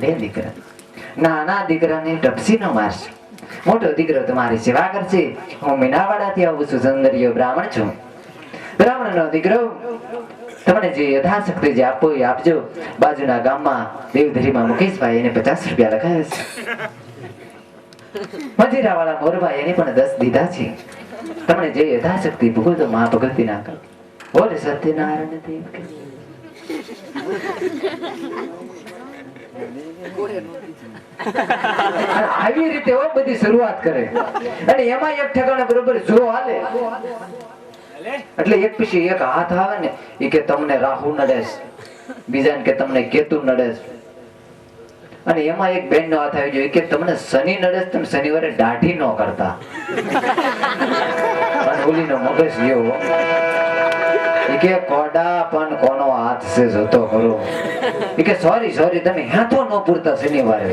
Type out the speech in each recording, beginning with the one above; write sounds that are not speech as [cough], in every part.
બે દીકરા. નાના દીકરાને ટપસી નો મારશે મોટો દીકરો તમારી સેવા કરશે. હું મીનાવાડાથી આવું છું સુંદરીય બ્રાહ્મણ છું. બ્રાહ્મણનો દીકરો, તમને જે યથાશક્તિ જે આપો એ આપજો. બાજુના ગામમાં દેવધરીમાં મુકેશભાઈ એને પચાસ રૂપિયા લખાયા છે. મજીરા વાળા મોરભાઈ એને પણ દસ દીધા છે. તમને જે યથાશક્તિ ભૂગો તો મા ભગવતી ના કરો બોલ સત્યનારાયણ દેવ આવી રીતે બધી શરૂઆત કરે. અને એમાં એક ઠેકાણે બરોબર જો હાલે. એટલે એક પછી એક હાથ આવે ને એ કે તમને રાહુ નડેશ બીજા કે તમને કેતુ નડેશ અને એમાં એક બેન નો હાથ આવી જોઈએ કે તમને શનિ નડેશ તમે શનિવારે દાઢી ન કરતા. અને ઓલીનો મગજ ગયો એ કે કોડા પણ કોનો હાથ છે જોતો ખરો. કે સોરી સોરી તમે હાથો ન પૂરતા શનિવારે.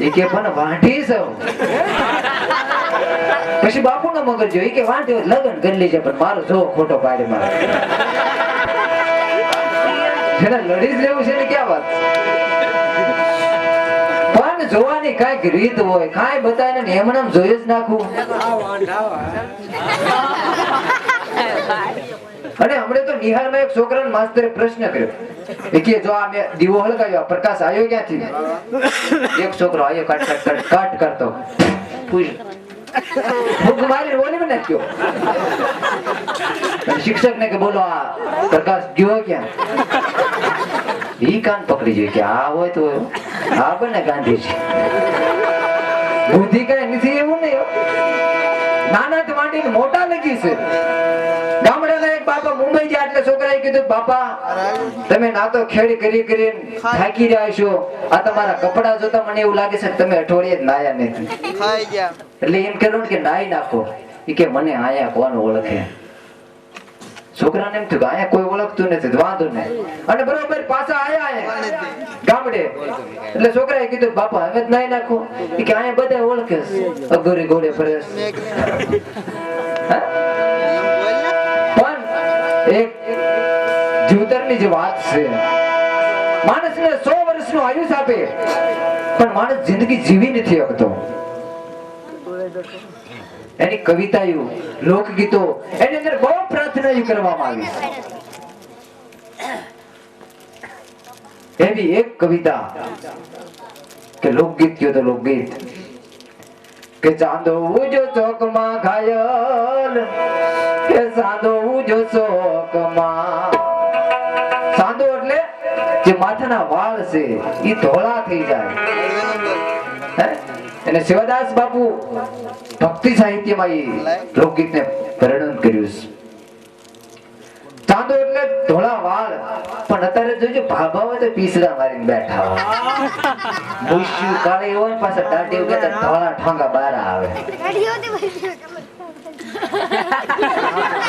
એ કે પણ વાંઢી છો પછી બાપુ નો મગજ જો કે વાંઢી લગન કરી લેજે પણ મારો જો ખોટો પાડી મારે. જેને લડી જ લેવું છે ને ક્યાં વાત? પણ જોવાની કંઈક રીત હોય કાંઈ બતાવીને ને એમને એમ જોઈ જ નાખવું અને હમણે તો નિહાળમાં એક છોકરાને માસ્તરે પ્રશ્ન કર્યો. કે જો આ મેં દીવો હળગાવ્યો પ્રકાશ આવ્યો ક્યાંથી? એક છોકરો આવ્યો કટ કટ કટ કરતો. શિક્ષક ને કે બોલો, આ પ્રકાશ ગયો ક્યાં? ઈ કાન પકડી જોઈએ કે આ હોય તો આ બને ગાંધીજી. બુદ્ધિ કઈ નથી એવું નહીં હો. નાના થી માંડીને મોટા લગી છે. ગામડાના એક બાપા મુંબઈ ગયા એટલે છોકરાએ કીધું બાપા તમે ના તો ખેડી કરી કરીને થાકી રહ્યા છો. આ તમારા કપડા જોતા મને એવું લાગે છે કે તમે અઠવાડિયે જ નાયા નથી. એટલે એમ કહેલું કે નાઈ નાખો. કે મને આયા કોણ ઓળખે? છોકરાને એમ થયું અહીંયા કોઈ ઓળખતું નથી વાંધો નહીં. અને બરોબર પાછા આયા ગામડે. એટલે છોકરાએ કીધું, બાપા, હવે નાઈ નાખો. કે, અહીંયા બધા ઓળખે. અઘોરી ઘોડે ફરે પણ એક જીવતરની જે વાત છે, માણસને સો વર્ષનું આયુષ આપે, પણ માણસ જિંદગી જીવી નથી શકતો. એની કવિતાઓ, લોકગીતો એની અંદર બહુ પ્રાર્થનાઓ કરવામાં આવી. એવી એક કવિતા કે લોકગીત કયો તો લોકગીત. કે ચાંદો ઉજો ચોકમાં ઘાયલ, કે સાંદો ઉજો ચોકમાં. સાંદો એટલે જે માથાના વાળ છે એ ધોળા થઈ જાય. હે? શિવદાસ બાપુ ભક્તિ સાહિત્યમાં એ લોકગીતને વર્ણન કર્યું છે. ચાંદો એટલે ધોળા વાળ. પણ અત્યારે જોજો ભાભા હોય તો પીસડા મારીને બેઠા હોય. ભૂસ્યું કાળી હોય ને પાછા દાઢી ઉગે તો ધોળા ઠોંગા બહાર આવે.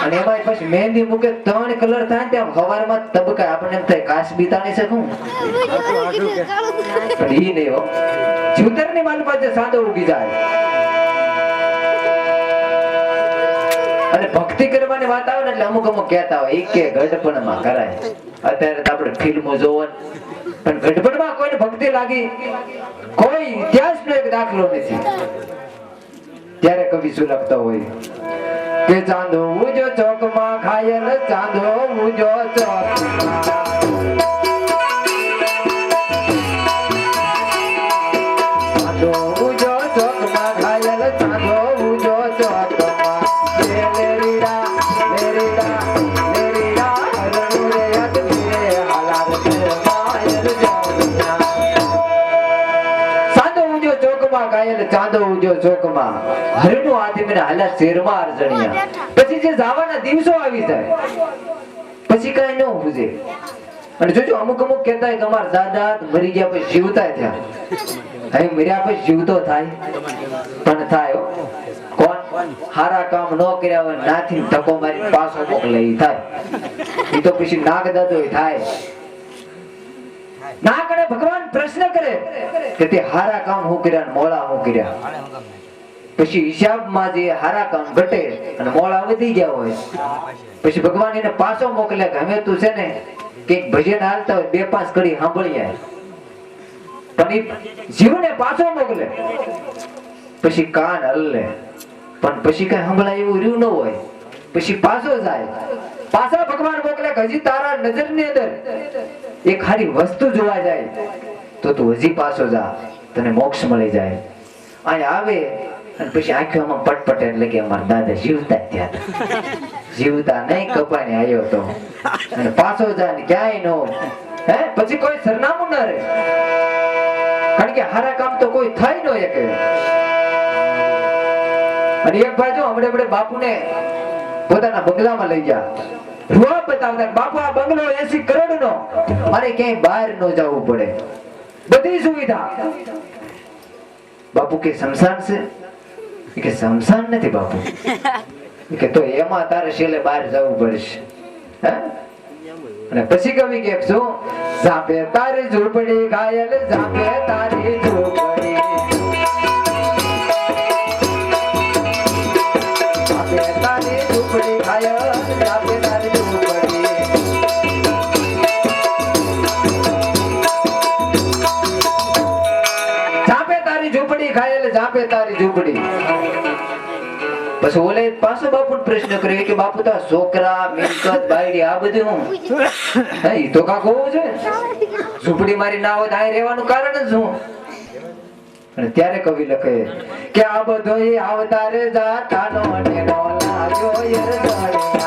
અને એમાં પછી મહેંદી મૂકે ત્રણ કલર થાય ને ત્યાં હવારમાં તબકા આપણને એમ થાય કાશ બીતાણી શકું પણ ઈ નહીં હો. જીવતરની માલ પાસે સાંદો ઉગી જાય. અને ભક્તિ કરવાની વાત આવે ને એટલે અમુક અમુક કહેતા હોય. એક કે ગઢપણમાં કરાય. અત્યારે તો આપણે ફિલ્મો જોવો પણ ગઢપણમાં કોઈને ભક્તિ લાગી કોઈ ઇતિહાસનો એક દાખલો નથી. ત્યારે કવિ શું લખતો હોય? કે ચાંદો ઉજો ચોકમાં ખાયલ ચાંદો ઉજો ચોકમાં ગાયલ ચાંદો જીવતા થયા. પણ થાય. કોણ? હારા કામ ન કર્યા હોય નાથી ધક્કો મારી પાછો મોકલે થાય. એ તો પછી નાગ દાદો થાય. ના કરે, ભગવાન પ્રશ્ન કરે કે તે હારા કામ હું કર્યા મોળા હું કર્યા. પછી હિસાબમાં જે હારા કામ ઘટે અને મોળા વધી ગયા હોય, પછી ભગવાન એને પાછો મોકલે કે હવે તું છે ને કે ભજન હાલતા હોય બે પાંચ કડી જાય પણ એ જીવને પાછો મોકલે. પછી કાન હલ્લે. પણ પછી કઈ સાંભળાય એવું રહ્યું ન હોય. પછી પાછો જાય. પાછા ભગવાન મોકલે હજી તારા નજરની અંદર એક ખાલી વસ્તુ જોવા જાય, તો તું હજી પાછો જા, તને મોક્ષ મળી જાય. અહીંયા આવે અને પછી આંખોમાં પટપટ એટલે કે અમારા દાદા જીવતા ત્યાં જીવતા નહીં, કપાઈને આવ્યો તો. અને પાછો જા ને ક્યાંય નો હે? પછી કોઈ સરનામું ના રહે. કારણ કે હારા કામ તો કોઈ થાય ન શકે અને એક ભાઈ જો હમણે હમણે બાપુને પોતાના બંગલામાં લઈ ગયા. રૂઆ બતાવતા બાપુ બંગલો એસી કરોડ નો મારે ક્યાંય બહાર ન જવું પડે. બધી સુવિધા. બાપુ કે શમશાન છે? કે શમશાન નથી બાપુ. કે તો એમાં તારે છેલ્લે બહાર જવું પડશે. અને પછી કવિ કે શું સાપે તારી ઝૂંપડી ઘાયલ સાપે તારી ઝૂંપડી ઝાપે તારી ઝૂંપડી. પછી ઓલે પાછો બાપુ પ્રશ્ન કર્યો કે બાપુ તા છોકરા, મિલકત, બાયડી, આ બધું હું? એ તો કાક હોવું છે ઝૂંપડી મારી ના હોય અહીં રહેવાનું કારણ જ શું અને ત્યારે કવિ લખે કે આ બધો એ અવતાર જાતાનો અને નો લાગ્યો યર.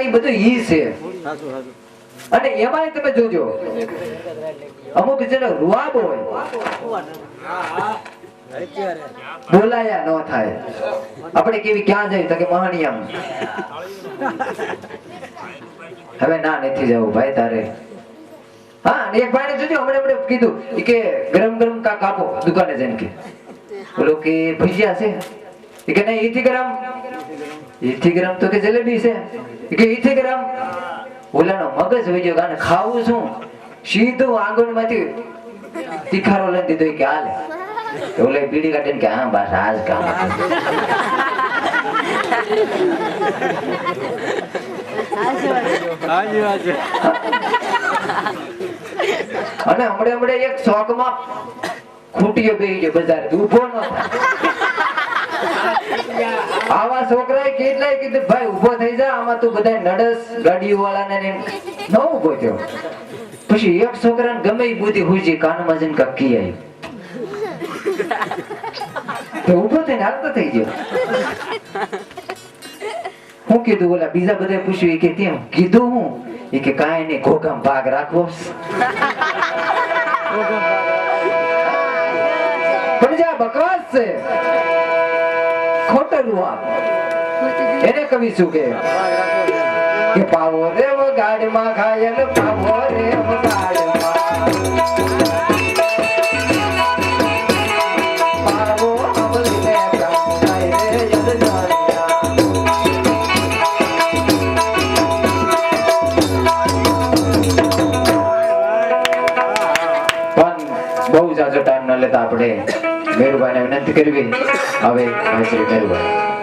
છોકરાની બધું ઈ છે. અને એમાંય તમે જોજો. અમુક જેને રૂઆબ હોય, બોલાયા ન થાય. આપણે કેવી ક્યાં જઈ તો કે હવે ના નથી જવું ભાઈ તારે. હા એક ભાઈને જોજો, હમણાં આપણે કીધું કે ગરમ ગરમ કાક આપો દુકાને જઈને કે. બોલો કે ભજીયા છે? કે નહીં, ઈથી ગરમ. ઈથી ગરમ તો કે જલેબી છે. કે ઇથિગ્રામ? ઓલાનો મગજ હોય ગયો કારણ ખાવું શું? સીધું આંગણમાંથી તીખારો લઈને દીધો કે હાલે. ઓલે બીડી કાઢીને કે હા બસ આજ કામ અને હમણે હમણે એક શોખમાં ખૂટીઓ બેહી ગયો બજાર ઊભો ન થાય. આવા છોકરાએ કેટલાય કીધું ભાઈ ઊભો થઈ જા આમાં તું બધા નડસ ગાડીઓ વાળાને ને ઊભો થયો. પછી એક છોકરાને ગમે એ બુદ્ધિ હુજી કાનમાં જઈને કક્કી આવી તો ઊભો થઈને હાલતો થઈ ગયો. હું કીધું ઓલા બીજા બધા પૂછ્યું કે કેમ? કીધું હું એ કે કાંઈ નહીં ઘોઘામ ભાગ રાખવો [laughs] પણ જે બકવાસ છે. ખોટલું આ એને કવિ શું કે કે પાવો રે વગાડમાં ઘાયલ પાવો પાવો રે. બહુ જાજો ટાઈમ ન લેતા આપણે. મેરુભાઈને વિનંતી કરવી હવે ભાઈ શ્રી મેરુભાઈ